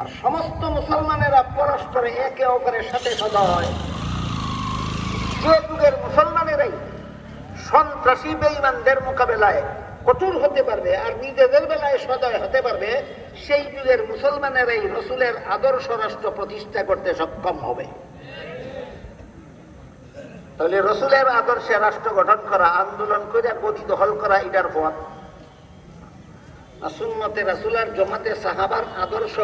আর সমস্ত মুসলমানেরা পরস্পরে একে অপরের সাথে সদা হয়। যে যুগের মুসলমানেরাই সন্ত্রাসী বেঈমানদের মোকাবেলায় কঠোর হতে পারবে আর নিজেদের বেলায় সদয় হতে পারবে, সেই যুগের মুসলমানেরাই রসুলের আদর্শ রাষ্ট্র প্রতিষ্ঠা করতে সক্ষম হবে। তাহলে রসুলের আদর্শে রাষ্ট্র গঠন করা, আন্দোলন করে গদি দখল করা, এটার পথ সুন্নতে রাসুলার জমাতে সাহাবার আদর্শ,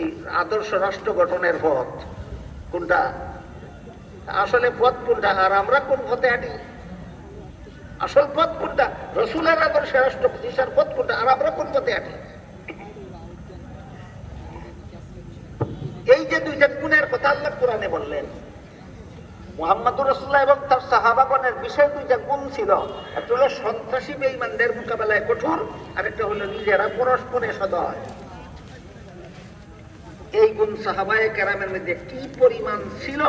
এই আদর্শ রাষ্ট্র গঠনের পথ। কোনটা? আসলে পথ কোনটা আর আমরা কোন পথে হাঁটি আসল পথ কোনটা? রসুলের আদর্শে রাষ্ট্র প্রতিষ্ঠার পথ কোনটা? আর আমরা কোন পথে হাঁটি এই যে দুইটা গুণের কথা আল্লাহ কোরআনে বললেন মোহাম্মদুর রসুল্লাহ এবং তার সাহাবাগণের বিশেষ দুইটা গুণ ছিল। একটা হলো সন্ত্রাসী বেঈমানদের মোকাবেলায় কঠোর আর একটা হলো নিজেরা পরস্পরে সদয়। এই গুণ সাহাবায় কেরামের মধ্যে কি পরিমাণ ছিল?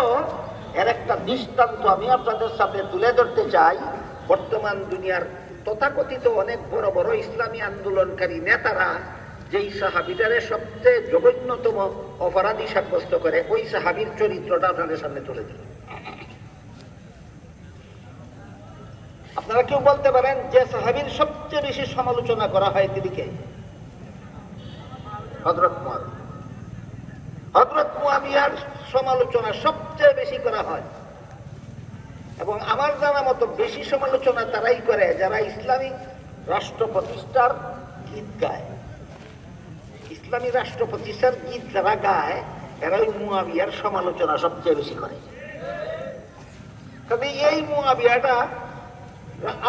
এর একটা দৃষ্টান্ত আমি আপনাদের সাথে তুলে ধরতে চাই। বর্তমান দুনিয়ার তথাকথিত অনেক বড় বড় ইসলামী আন্দোলনকারী নেতারা যেই সাহাবিটারে সবচেয়ে জঘন্যতম অপরাধী সাব্যস্ত করে, ওই সাহাবির চরিত্রটা আপনাদের সামনে তুলে দিল আপনারা কেউ বলতে পারেন যে সাহাবির সবচেয়ে বেশি সমালোচনা করা হয় তিনিকে হজরত মুয়াদ হজরত সমালোচনা সবচেয়ে বেশি করা হয়। এবং আমার জানা মতো বেশি সমালোচনা তারাই করে যারা ইসলামিক রাষ্ট্র প্রতিষ্ঠার গীত গায়। ইসলামী রাষ্ট্র প্রতিষ্ঠার গীত যারা গায় এরা ওই মুয়াবিয়ার সমালোচনা সবচেয়ে বেশি করে। তবে এই মুয়াবিয়াটা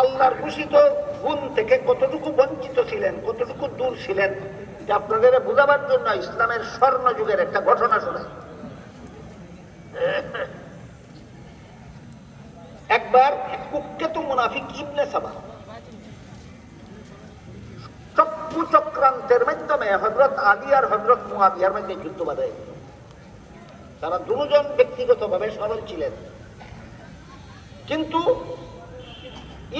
আল্লাহর ঘোষিত গুণ থেকে কতটুকু বঞ্চিত ছিলেন, কতটুকু দূর ছিলেন আপনাদের বোঝাবার জন্য ইসলামের স্বর্ণ যুগের একটা ঘটনা শোনায় একবার কুখ্যাত মুনাফিক ইবনে সাবা, চক্ষু চক্রান্তের মাধ্যমে হজরত আলী আর হজরত মুয়াবিয়ার মধ্যে যুদ্ধ বাঁধে। তারা দুজন ব্যক্তিগতভাবে সরল ছিলেন। কিন্তু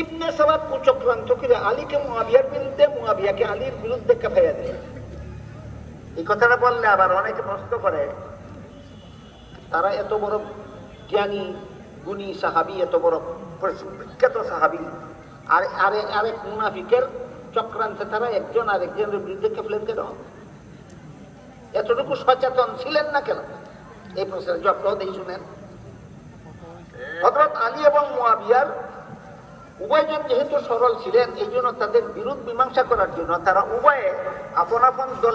ইবনে সাবাব কুচক্রান্ত করে আলীকে মুয়াবিয়ার বিরুদ্ধে মুয়াবিয়াকে আলীর বিরুদ্ধে কাফাইয়া দিলেন এই কথাটা বললে আবার অনেকে প্রশ্ন করে, তারা এত বড় জ্ঞানী, গুণী সাহাবি, এত বড় বিখ্যাত সাহাবি, আর আরে, আরেক মুনাফিকের চক্রান্তে তারা একজন আরেকজনের বিরুদ্ধে খেপলেন কেন? এতটুকু সচেতন ছিলেন না কেন? এই প্রশ্নের জবাব দেই শুনেন। হজরত আলী এবং মুয়াবিয়ার উভয়জন যেহেতু সরল ছিলেন, এই জন্য তাদের বিরোধ মীমাংসা করার জন্য তারা উভয়ে আপন আপন দল